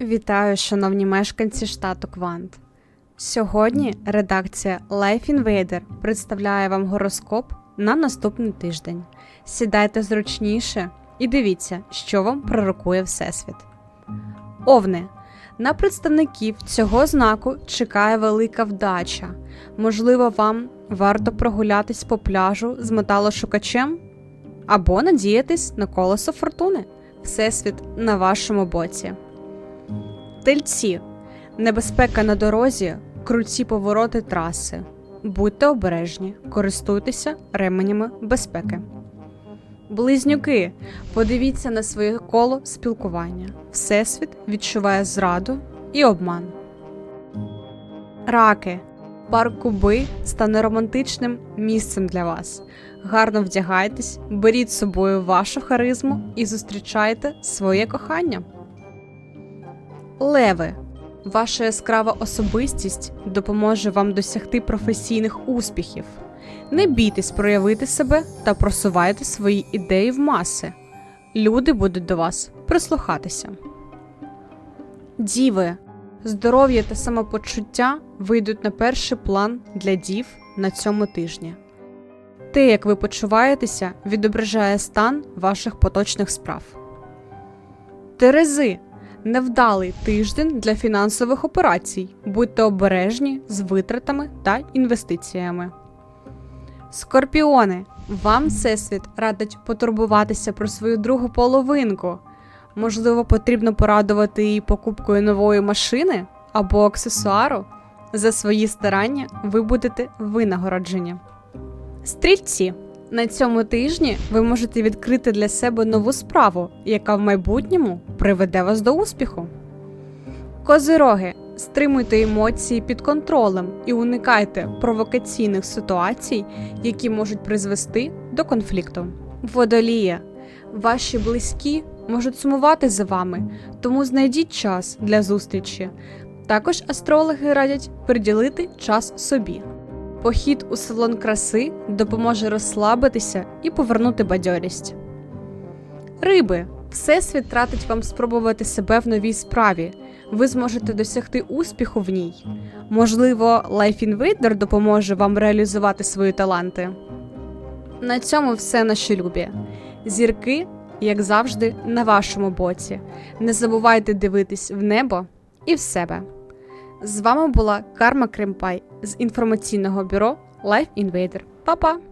Вітаю, шановні мешканці штату Квант. Сьогодні редакція Life Invader представляє вам гороскоп на наступний тиждень. Сідайте зручніше і дивіться, що вам пророкує Всесвіт. Овни. На представників цього знаку чекає велика вдача. Можливо, вам варто прогулятись по пляжу з металошукачем або надіятись на колесо фортуни. Всесвіт на вашому боці. Тельці. Небезпека на дорозі, круті повороти траси. Будьте обережні, користуйтеся ременями безпеки. Близнюки. Подивіться на своє коло спілкування. Всесвіт відчуває зраду і обман. Раки. Парк Куби стане романтичним місцем для вас. Гарно вдягайтесь, беріть з собою вашу харизму і зустрічайте своє кохання. Леви. Ваша яскрава особистість допоможе вам досягти професійних успіхів. Не бійтесь проявити себе та просувайте свої ідеї в маси. Люди будуть до вас прислухатися. Діви. Здоров'я та самопочуття вийдуть на перший план для дів на цьому тижні. Те, як ви почуваєтеся, відображає стан ваших поточних справ. Терези. Невдалий тиждень для фінансових операцій. Будьте обережні з витратами та інвестиціями. Скорпіони. Вам Всесвіт радить потурбуватися про свою другу половинку. Можливо, потрібно порадувати її покупкою нової машини або аксесуару. За свої старання ви будете винагороджені. Стрільці. На цьому тижні ви можете відкрити для себе нову справу, яка в майбутньому приведе вас до успіху. Козироги. Стримуйте емоції під контролем і уникайте провокаційних ситуацій, які можуть призвести до конфлікту. Водолія. Ваші близькі можуть сумувати за вами, тому знайдіть час для зустрічі. Також астрологи радять приділити час собі. Похід у салон краси допоможе розслабитися і повернути бадьорість. Риби. Всесвіт тратить вам спробувати себе в новій справі. Ви зможете досягти успіху в ній. Можливо, Life Invader допоможе вам реалізувати свої таланти. На цьому все наші любі. Зірки, як завжди, на вашому боці. Не забувайте дивитись в небо і в себе. З вами була Карма Кремпай з інформаційного бюро Life Invader. Па-па!